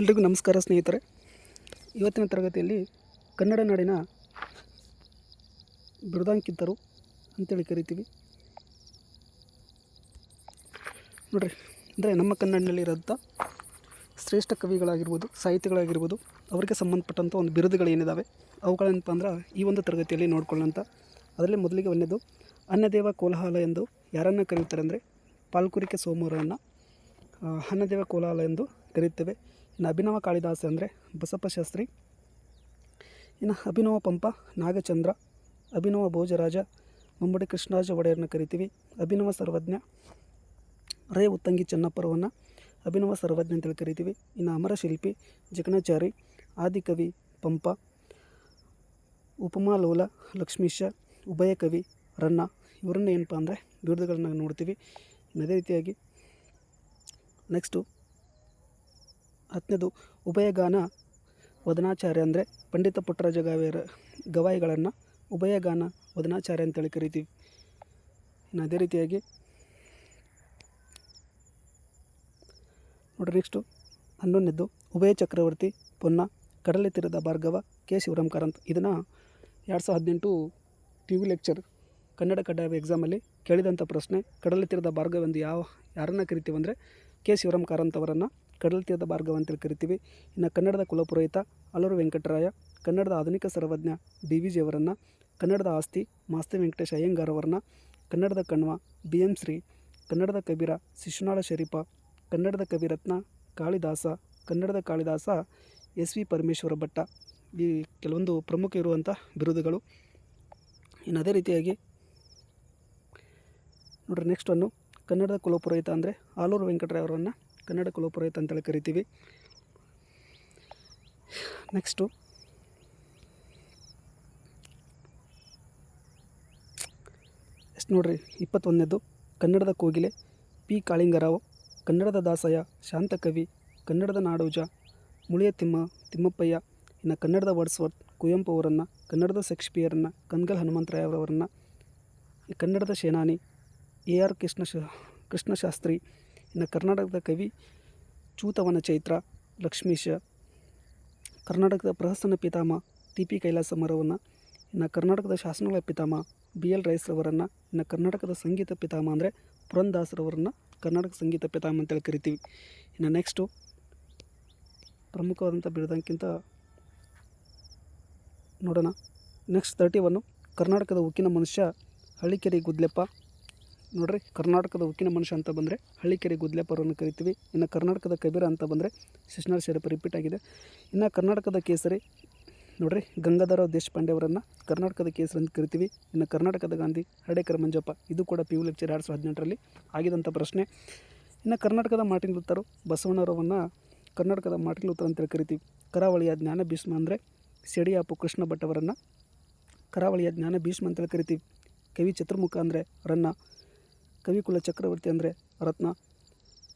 ಎಲ್ರಿಗೂ ನಮಸ್ಕಾರ ಸ್ನೇಹಿತರೆ. ಇವತ್ತಿನ ತರಗತಿಯಲ್ಲಿ ಕನ್ನಡ ನಾಡಿನ ಬಿರುದಾಂಕಿತರು ಅಂತೇಳಿ ಕರಿತೀವಿ. ನೋಡ್ರಿ, ಅಂದರೆ ನಮ್ಮ ಕನ್ನಡಿನಲ್ಲಿರೋಂಥ ಶ್ರೇಷ್ಠ ಕವಿಗಳಾಗಿರ್ಬೋದು, ಸಾಹಿತಿಗಳಾಗಿರ್ಬೋದು, ಅವರಿಗೆ ಸಂಬಂಧಪಟ್ಟಂಥ ಒಂದು ಬಿರುದುಗಳೇನಿದ್ದಾವೆ ಅವುಗಳೇನಪ್ಪ ಅಂದ್ರೆ ಈ ಒಂದು ತರಗತಿಯಲ್ಲಿ ನೋಡ್ಕೊಳ್ಳೋಂಥ. ಅದರಲ್ಲಿ ಮೊದಲಿಗೆ ಒಂದೇದು ಅನ್ನದೇವ ಕೋಲಾಹಲ ಎಂದು ಯಾರನ್ನು ಕರೆಯುತ್ತಾರೆ ಅಂದರೆ ಪಾಲ್ಕುರಿಕೆ ಸೋಮವಾರವನ್ನು ಅನ್ನದೇವ ಕೋಲಾಹಲ ಎಂದು ಕರೆಯುತ್ತೇವೆ ಇನ್ನು ಅಭಿನವ ಕಾಳಿದಾಸ ಅಂದರೆ ಬಸಪ್ಪ ಶಾಸ್ತ್ರಿ. ಇನ್ನು ಅಭಿನವ ಪಂಪ ನಾಗಚಂದ್ರ, ಅಭಿನವ ಭೋಜರಾಜ ಮುಂಬಡಿ ಕೃಷ್ಣರಾಜ ಒಡೆಯರನ್ನ ಕರಿತೀವಿ. ಅಭಿನವ ಸರ್ವಜ್ಞ, ರೇ ಉತ್ತಂಗಿ ಚೆನ್ನಪ್ಪರವನ್ನು ಅಭಿನವ ಸರ್ವಜ್ಞ ಅಂತೇಳಿ ಕರಿತೀವಿ. ಇನ್ನು ಅಮರ ಶಿಲ್ಪಿ ಜಕಣಾಚಾರಿ ಆದಿಕವಿ ಪಂಪ, ಉಪಮಾ ಲೋಲ, ಲಕ್ಷ್ಮೀಶ, ಉಭಯ ಕವಿ, ರನ್ನ ಇವರನ್ನ ಏನಪ್ಪ ಅಂದರೆ ಬಿರುದುಗಳನ್ನ ನೋಡ್ತೀವಿ. ಅದೇ ರೀತಿಯಾಗಿ ನೆಕ್ಸ್ಟು ಹತ್ತನೇದು ಉಭಯಗಾನ ವದನಾಚಾರ್ಯ ಅಂದರೆ ಪಂಡಿತ ಪುಟ್ಟರಾಜ ಗವಾಯರ ಗವಾಯಿಗಳನ್ನು ಉಭಯಗಾನ ವದನಾಚಾರ್ಯ ಅಂತೇಳಿ ಕರಿತೀವಿ. ಇನ್ನು ಅದೇ ರೀತಿಯಾಗಿ ನೋಡ್ರಿ ನೆಕ್ಸ್ಟು ಹನ್ನೊಂದನೇದ್ದು ಉಭಯ ಚಕ್ರವರ್ತಿ ಪೊನ್ನ ಕಡಲೆ ತೀರದ ಭಾರ್ಗವ ಕೆ ಶಿವರಾಮ್ ಕಾರಂತ್ ಇದನ್ನು ಎರಡು ಸಾವಿರದ ಹದಿನೆಂಟು ಟಿ ವಿ ಲೆಕ್ಚರ್ ಕನ್ನಡ ಕಡ್ಡಾಯ ಎಕ್ಸಾಮಲ್ಲಿ ಕೇಳಿದಂಥ ಪ್ರಶ್ನೆ ಕಡಲೆ ತೀರದ ಭಾರ್ಗವೆಂದು ಯಾವ ಯಾರನ್ನು ಕರಿತೀವಂದರೆ ಕೆ ಶಿವರಾಮ್ ಕಾರಂತ್ ಅವರನ್ನು ಕಡಲೆ ತೀರದ ಭಾರ್ಗವ ಅಂತೇಳಿ ಕರಿತೀವಿ. ಇನ್ನು ಕನ್ನಡದ ಕುಲಪುರೋಹಿತ ಅಲ್ಲೂರು ವೆಂಕಟರಾಯ, ಕನ್ನಡದ ಆಧುನಿಕ ಸರ್ವಜ್ಞ ಡಿ ವಿ ಜಿಯವರನ್ನು ಕನ್ನಡದ ಆಸ್ತಿ ಮಾಸ್ತಿ ವೆಂಕಟೇಶ್ ಅಯ್ಯಂಗಾರ್ ಅವರನ್ನ, ಕನ್ನಡದ ಕಣ್ವ ಬಿ ಎಂ ಶ್ರೀ, ಕನ್ನಡದ ಕಬೀರ ಶಿಶುನಾಳ ಶರೀಫ ಕನ್ನಡದ ಕವಿರತ್ನ ಕಾಳಿದಾಸ, ಕನ್ನಡದ ಕಾಳಿದಾಸ ಎಸ್ ವಿ ಪರಮೇಶ್ವರ ಭಟ್ಟ. ಈ ಕೆಲವೊಂದು ಪ್ರಮುಖ ಇರುವಂಥ ಬಿರುದುಗಳು. ಇನ್ನು ಅದೇ ರೀತಿಯಾಗಿ ನೋಡ್ರಿ ನೆಕ್ಸ್ಟ್ ಒನ್ನು ಕನ್ನಡದ ಕುಲಪುರೋಹಿತ ಅಂದರೆ ಆಲೂರು ವೆಂಕಟರಾಯ ಅವರನ್ನು ಕನ್ನಡ ಕುಲಪುರೋಹಿತ ಅಂತೇಳಿ ಕರಿತೀವಿ. ನೆಕ್ಸ್ಟು ಎಷ್ಟು ನೋಡ್ರಿ, ಇಪ್ಪತ್ತೊಂದನೇದು. ಕನ್ನಡದ ಕೋಗಿಲೆ, ಪಿ. ಕಾಳಿಂಗರಾವ್, ಕನ್ನಡದ ದಾಸಯ್ಯ, ಶಾಂತಕವಿ, ಕನ್ನಡದ ನಾಡೋಜ ಮುಳಿಯ ತಿಮ್ಮ ತಿಮ್ಮಪ್ಪಯ್ಯ, ಇನ್ನು ಕನ್ನಡದ ವರ್ಡ್ಸ್ವರ್ತ್, ಕುವೆಂಪು ಅವರನ್ನು, ಕನ್ನಡದ ಶೇಕ್ಸ್ಪಿಯರನ್ನು, ಕನ್ಗಲ್ ಹನುಮಂತರಾಯ ಕನ್ನಡದ ಸೇನಾನಿ, ಎ. ಆರ್. ಕೃಷ್ಣ ಕೃಷ್ಣಶಾಸ್ತ್ರಿ ಇನ್ನು ಕರ್ನಾಟಕದ ಕವಿ ಚೂತವನ ಚೈತ್ರ ಲಕ್ಷ್ಮೀಶ, ಕರ್ನಾಟಕದ ಪ್ರಹಸನ ಪಿತಾಮ ಟಿ ಪಿ ಕೈಲಾಸಮರವನ್ನು ಇನ್ನು ಕರ್ನಾಟಕದ ಶಾಸನಗಳ ಪಿತಾಮ ಬಿ ಎಲ್ ರೈಸ್ರವರನ್ನು, ಇನ್ನು ಕರ್ನಾಟಕದ ಸಂಗೀತ ಪಿತಾಮ ಅಂದರೆ ಪುರಂದಾಸರವರನ್ನು ಕರ್ನಾಟಕ ಸಂಗೀತ ಪಿತಾಮ ಅಂತೇಳಿ ಕರಿತೀವಿ. ಇನ್ನು ನೆಕ್ಸ್ಟು ಪ್ರಮುಖವಾದಂಥ ಬಿಡದಕ್ಕಿಂತ ನೋಡೋಣ. ನೆಕ್ಸ್ಟ್ ತರ್ಟಿ ಒನ್ನು ಕರ್ನಾಟಕದ ಉಕ್ಕಿನ ಮನುಷ್ಯ ಹಳ್ಳಿಕೆರೆ ಗುದ್ಲೆಪ್ಪ ನೋಡ್ರಿ, ಕರ್ನಾಟಕದ ಉಕ್ಕಿನ ಮನುಷ್ಯ ಅಂತ ಬಂದರೆ ಹಳ್ಳಿಕೆರೆ ಗುದ್ಲೆಪ್ಪರನ್ನು ಕರಿತೀವಿ. ಇನ್ನು ಕರ್ನಾಟಕದ ಕಬೀರ ಅಂತ ಬಂದರೆ ಶಿಶುನಾಳ ಶರಪ ರಿಪೀಟ್ ಆಗಿದೆ. ಇನ್ನು ಕರ್ನಾಟಕದ ಕೇಸರಿ ನೋಡ್ರಿ, ಗಂಗಾಧರ ದೇಶಪಾಂಡೆ ಅವರನ್ನು ಕರ್ನಾಟಕದ ಕೇಸರಿ ಅಂತ ಕರಿತೀವಿ. ಇನ್ನು ಕರ್ನಾಟಕದ ಗಾಂಧಿ ಹರಡೇಕರ ಮಂಜಪ್ಪ, ಇದು ಕೂಡ ಪಿ ಯು ಲೆಕ್ಚರ್ ಎರಡು ಸಾವಿರದ ಹದಿನೆಂಟರಲ್ಲಿ ಆಗಿದಂಥ ಪ್ರಶ್ನೆ. ಇನ್ನು ಕರ್ನಾಟಕದ ಮಾರ್ಟಿನ್ ಲೂತರು ಬಸವಣ್ಣರವನ್ನು ಕರ್ನಾಟಕದ ಮಾರ್ಟಿನ್ ಲೂತರ್ ಅಂತೇಳಿ ಕರಿತೀವಿ. ಕರಾವಳಿಯ ಜ್ಞಾನ ಭೀಷ್ಮ ಅಂದರೆ ಸೆಡಿಯಾಪು ಕೃಷ್ಣ ಭಟ್ ಅವರನ್ನು ಕರಾವಳಿಯ ಜ್ಞಾನ ಭೀಷ್ಮ ಅಂತೇಳಿ ಕರಿತೀವಿ. ಕವಿ ಚತುರ್ಮುಖ ಅಂದರೆ ರನ್ನ ಕವಿಕುಲ ಚಕ್ರವರ್ತಿ ಅಂದರೆ ರತ್ನ,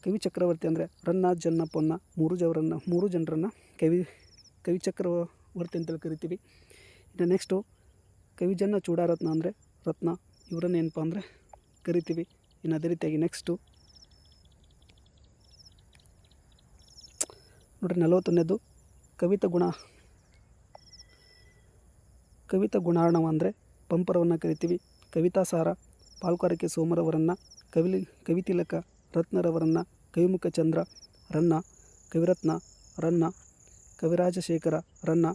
ಕವಿ ಚಕ್ರವರ್ತಿ ಅಂದರೆ ರನ್ನ, ಜನ್ನ, ಪೊನ್ನ, ಮೂರು ಜವರನ್ನ, ಮೂರು ಜನರನ್ನು ಕವಿ ಕವಿ ಚಕ್ರವರ್ತಿ ಅಂತೇಳಿ ಕರಿತೀವಿ. ಇನ್ನು ನೆಕ್ಸ್ಟು ಕವಿಜನ್ನ ಚೂಡಾರತ್ನ ಅಂದರೆ ರತ್ನ, ಇವರನ್ನ ಏನಪ್ಪ ಅಂದರೆ ಕರಿತೀವಿ. ಇನ್ನು ಅದೇ ರೀತಿಯಾಗಿ ನೆಕ್ಸ್ಟು ನೋಡಿರಿ ನಲವತ್ತೊಂದನೇದು ಕವಿತ ಗುಣ. ಕವಿತ ಗುಣಾರ್ಣವ ಅಂದರೆ ಪಂಪರವನ್ನು ಕರಿತೀವಿ. ಕವಿತಾ ಸಾರ ಪಾಲ್ಕಾರಿಕೆ ಸೋಮರವರನ್ನು, ಕವಿಲಿ, ಕವಿತಿಲಕ ರತ್ನರವರನ್ನು, ಕವಿಮುಖ ಚಂದ್ರ ರನ್ನ, ಕವಿರತ್ನ ರನ್ನ, ಕವಿರಾಜಶೇಖರ ರನ್ನ,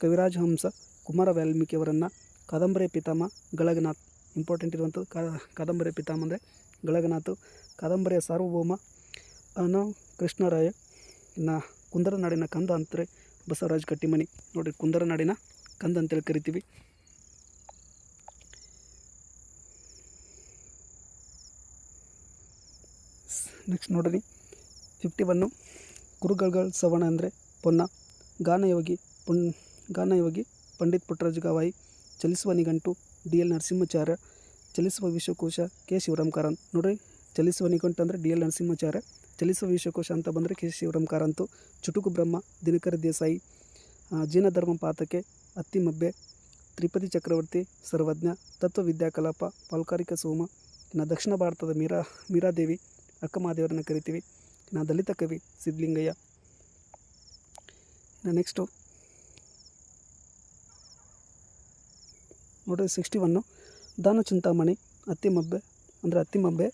ಕವಿರಾಜಹಂಸ ಕುಮಾರ ವಾಲ್ಮೀಕಿಯವರನ್ನು ಕಾದಂಬರಿ ಪಿತಾಮ ಗಳಗನಾಥ್. ಇಂಪಾರ್ಟೆಂಟ್ ಇರುವಂಥದ್ದು ಕಾದಂಬರಿ ಪಿತಾಮ ಅಂದರೆ ಗಳಗನಾಥ್. ಕಾದಂಬರಿಯ ಸಾರ್ವಭೌಮ ಅನ್ನು ಕೃಷ್ಣರಾಯ. ಇನ್ನು ಕುಂದರನಾಡಿನ ಕಂದ ಅಂತಾರೆ ಬಸವರಾಜ್ ಕಟ್ಟಿಮನಿ. ನೋಡಿ ಕುಂದರನಾಡಿನ ಕಂದ ಅಂತೇಳಿ ಕರಿತೀವಿ. ನೆಕ್ಸ್ಟ್ ನೋಡ್ರಿ. ಫಿಫ್ಟಿ ಒನ್ನು ಕುರುಗಳ್ಗಳ ಸವಣ ಅಂದರೆ ಪೊನ್ನ. ಗಾನಯೋಗಿ ಪುಣ್ ಗಾನಯೋಗಿ ಪಂಡಿತ್ ಪುಟ್ಟರಾಜ ಗವಾಯಿ ಚಲಿಸುವ ನಿಘಂಟು, ಡಿ ಎಲ್ ನರಸಿಂಹಾಚಾರ್ಯ, ಚಲಿಸುವ ವಿಶ್ವಕೋಶ ಕೆ ಶಿವರಾಮ್ ಕಾರಂತ್ ನೋಡ್ರಿ, ಚಲಿಸುವ ನಿಘಂಟು ಅಂದರೆ ಡಿ ಎಲ್ ನರಸಿಂಹಾಚಾರ್ಯ, ಚಲಿಸುವ ವಿಶ್ವಕೋಶ ಅಂತ ಬಂದರೆ ಕೆ ಶಿವರಾಮ್ ಕಾರಂತು ಚುಟುಕು ಬ್ರಹ್ಮ, ದಿನಕರ ದೇಸಾಯಿ ಜೀನಧರ್ಮ ಪಾತಕೆ ಅತ್ತಿಮಬ್ಬೆ ತ್ರಿಪದಿ ಚಕ್ರವರ್ತಿ, ಸರ್ವಜ್ಞ ತತ್ವ ವಿದ್ಯಾಕಲಾಪ ಪಾಲ್ಕಾರಿಕ ಸೋಮ ಇನ್ನು ದಕ್ಷಿಣ ಭಾರತದ ಮೀರಾ, ಮೀರಾದೇವಿ ಅಕ್ಕಮಹಾದೇವರನ್ನು ಕರಿತೀವಿ. ನಾ ದಲಿತ ಕವಿ ಸಿದ್ಧಲಿಂಗಯ್ಯ. ನೆಕ್ಸ್ಟು ನೋಡಿರಿ ಸಿಕ್ಸ್ಟಿ ಒನ್ನು ದಾನ ಚಿಂತಾಮಣಿ ಅತ್ತಿಮಬ್ಬೆ, ಅಂದರೆ ಅತ್ತಿಮಬ್ಬೆ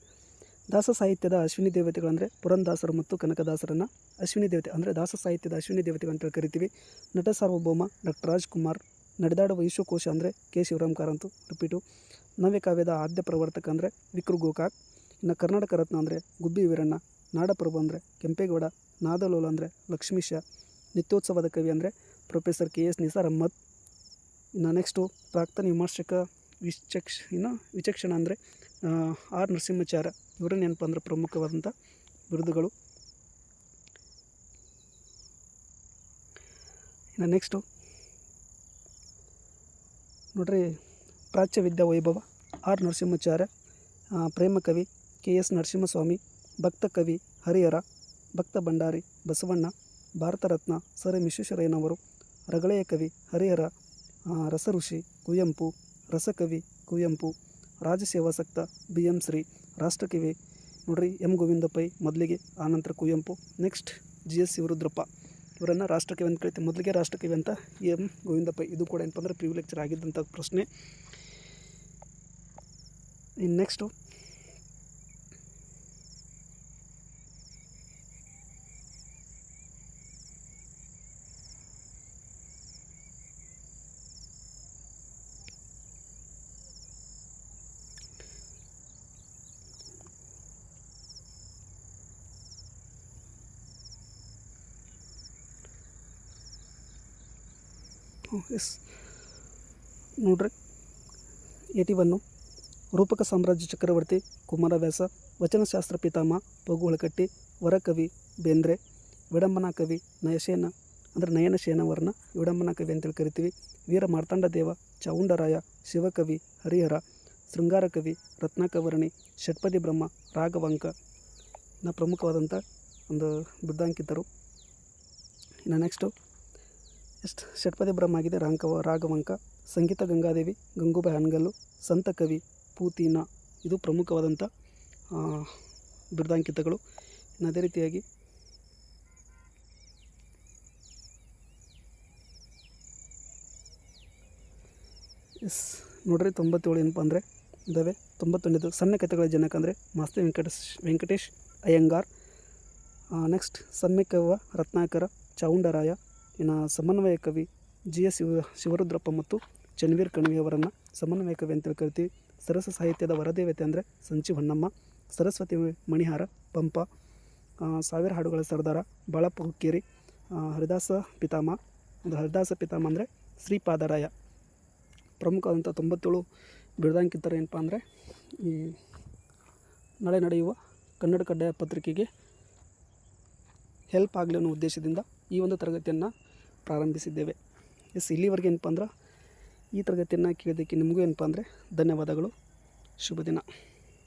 ದಾಸ ಸಾಹಿತ್ಯದ ಅಶ್ವಿನಿ ದೇವತೆಗಳಂದರೆ ಪುರಂದಾಸರು ಮತ್ತು ಕನಕದಾಸರನ್ನು ಅಶ್ವಿನಿ ದೇವತೆ ಅಂದರೆ ದಾಸ ಸಾಹಿತ್ಯದ ಅಶ್ವಿನಿ ದೇವತೆಗಳು ಅಂತೇಳಿ ಕರಿತೀವಿ. ನಟ ಸಾರ್ವಭೌಮ, ಡಾಕ್ಟರ್ ರಾಜ್ಕುಮಾರ್, ನಡೆದಾಡುವ ವಿಶ್ವಕೋಶ ಅಂದರೆ ಕೆ. ಶಿವರಾಮ್ ಕಾರಂತು ರಿಪೀಟು ನವ್ಯಕಾವ್ಯದ ಆದ್ಯ ಪ್ರವರ್ತಕ ಅಂದರೆ ವಿಕ್ರು ಗೋಕಾಕ್ ಇನ್ನು ಕರ್ನಾಟಕ ರತ್ನ ಅಂದರೆ ಗುಬ್ಬಿ ವೀರಣ್ಣ ನಾಡಪ್ರಭು ಅಂದರೆ ಕೆಂಪೇಗೌಡ ನಾದಲೋಲ ಅಂದರೆ ಲಕ್ಷ್ಮೀಶ ನಿತ್ಯೋತ್ಸವದ ಕವಿ ಅಂದರೆ professor K S Nisar Ahmed ಇನ್ನು ನೆಕ್ಸ್ಟು ಪ್ರಾಕ್ತನ ವಿಮರ್ಶಕ ವಿಚಕ್ಷ ಇನ್ನು ವಿಚಕ್ಷಣ ಅಂದರೆ ಆರ್ ನರಸಿಂಹಾಚಾರ್ಯ ಇವರ ನೆನಪು ಅಂದರೆ ಪ್ರಮುಖವಾದಂಥ ಬಿರುದುಗಳು. ಇನ್ನು ನೆಕ್ಸ್ಟು ನೋಡ್ರಿ ಪ್ರಾಚ್ಯ ವಿದ್ಯಾ ವೈಭವ ಆರ್ ನರಸಿಂಹಾಚಾರ್ಯ ಆ, ಪ್ರೇಮ ಕವಿ. ಕೆ ಎಸ್ ನರಸಿಂಹಸ್ವಾಮಿ, ಭಕ್ತ ಕವಿ ಹರಿಹರ, ಭಕ್ತ ಭಂಡಾರಿ ಬಸವಣ್ಣ, ಭಾರತ ರತ್ನ ಸರ್ ಎಂ ವಿಶ್ವೇಶ್ವರಯ್ಯನವರು, ರಗಳೆಯ ಕವಿ ಹರಿಹರ ರಸ ರಸಋಷಿ ಕುವೆಂಪು, ರಸಕವಿ ಕುವೆಂಪು ರಾಜಸೇವಾಸಕ್ತ ಬಿ ಎಂ ಶ್ರೀ, ರಾಷ್ಟ್ರಕವಿ ನೋಡ್ರಿ ಎಂ ಗೋವಿಂದ ಪೈ ಮೊದಲಿಗೆ, ಆನಂತರ Kuvempu, next G S Shivarudrappa ಇವರನ್ನು ರಾಷ್ಟ್ರಕವಿ ಅಂತ ಕರಿತೀವಿ. ಮೊದಲಿಗೆ ರಾಷ್ಟ್ರಕವಿ ಅಂತ ಎಂ ಗೋವಿಂದ ಪೈ ಇದು ಕೂಡ ಏನಪ್ಪ ಅಂದರೆ ಪ್ರಿವ್ ಲೆಕ್ಚರ್ ಆಗಿದ್ದಂಥ ಪ್ರಶ್ನೆ. ಇನ್ನು ನೆಕ್ಸ್ಟು ಎಸ್ ನೋಡ್ರಿ ಏಟಿ ಒನ್ನು ರೂಪಕ ಸಾಮ್ರಾಜ್ಯ ಚಕ್ರವರ್ತಿ ಕುಮಾರವ್ಯಾಸ, ವಚನಶಾಸ್ತ್ರ ಪಿತಾಮಹ ಪಗುಳಕಟ್ಟಿ ವರಕವಿ ಬೇಂದ್ರೆ, ವಿಡಂಬನಾ ಕವಿ ನಯಸೇನ, ಅಂದರೆ ನಯನಶೇನವರ್ಣ ವಿಡಂಬನಾ ಕವಿ ಅಂತೇಳಿ ಕರಿತೀವಿ. ವೀರ ಮಾರ್ತಾಂಡ ದೇವ ಚಾವುಂಡರಾಯ, ಶಿವಕವಿ, ಹರಿಹರ ಶೃಂಗಾರ ಕವಿ ರತ್ನಾಕವರ್ಣಿ, ಷಟ್ಪದಿ ಬ್ರಹ್ಮ, ರಾಘವಂಕ ನ ಪ್ರಮುಖವಾದಂಥ ಒಂದು ಬಿರುದಾಂಕಿತರು ಇನ್ನು ನೆಕ್ಸ್ಟು ಎಷ್ಟು ಷಟ್ಪದಿ ಬ್ರಹ್ಮ ಆಗಿದೆ ರಾಂಕವ ರಾಘವಂಕ, ಸಂಗೀತ ಗಂಗಾದೇವಿ, ಗಂಗೂಬಾಯಿ ಹಣ್ಗಲ್ಲು ಸಂತ ಕವಿ, ಪೂತಿನ, ಇದು ಪ್ರಮುಖವಾದಂಥ ಬಿರುದಾಂಕಿತಗಳು. ಇನ್ನು ಅದೇ ರೀತಿಯಾಗಿ ಎಸ್, ನೋಡ್ರಿ ತೊಂಬತ್ತೇಳು ಏನಪ್ಪ ಅಂದರೆ ಇದ್ದಾವೆ ತೊಂಬತ್ತೊಂದು ಸಣ್ಣ ಕಥೆಗಳ ಜನಕ ಅಂದರೆ ಮಾಸ್ತಿ ವೆಂಕಟೇಶ್ ವೆಂಕಟೇಶ್ ಅಯ್ಯಂಗಾರ್. ನೆಕ್ಸ್ಟ್ ಸಮ್ಯಕವ್ವ ರತ್ನಾಕರ ಚಾವುಂಡರಾಯ ಇನ್ನು ಸಮನ್ವಯ ಕವಿ ಜಿ ಎಸ್ ಶಿವ ಶಿವರುದ್ರಪ್ಪ ಮತ್ತು ಚನ್ವೀರ್ ಕಣಿವೆಯವರನ್ನು ಸಮನ್ವಯ ಕವಿ ಅಂತೇಳಿ ಕರಿತೀವಿ. ಸರಸ ಸಾಹಿತ್ಯದ ವರದೇವತೆ ಅಂದರೆ ಸಂಚಿ ಹೊನ್ನಮ್ಮ, ಸರಸ್ವತಿ ಮಣಿಹಾರ, ಪಂಪ ಸಾವಿರ ಹಾಡುಗಳ ಸರ್ದಾರ ಬಾಳಪ್ಪ ಹುಕ್ಕೇರಿ ಹರಿದಾಸ ಪಿತಾಮ, ಒಂದು ಹರಿದಾಸ ಪಿತಾಮ ಅಂದರೆ ಶ್ರೀಪಾದರಾಯ. ಪ್ರಮುಖವಾದಂಥ ತೊಂಬತ್ತೇಳು ಬಿರುದಾಂಕಿತರು ಏನಪ್ಪ ಅಂದರೆ ಈ ನಾಳೆ ನಡೆಯುವ ಕನ್ನಡ ಕಡ್ಡಾಯ ಪತ್ರಿಕೆಗೆ ಹೆಲ್ಪ್ ಆಗಲಿ ಅನ್ನೋ ಉದ್ದೇಶದಿಂದ ಈ ಒಂದು ತರಗತಿಯನ್ನು ಪ್ರಾರಂಭಿಸಿದ್ದೇವೆ. ಎಸ್ ಇಲ್ಲಿವರೆಗೆ ಏನಪ್ಪ ಅಂದ್ರೆ ಈ ತರಗತಿಯನ್ನು ಕೇಳಿದ್ದಕ್ಕೆ ನಿಮಗೂ ಏನಪ್ಪ ಅಂದರೆ ಧನ್ಯವಾದಗಳು. ಶುಭ ದಿನ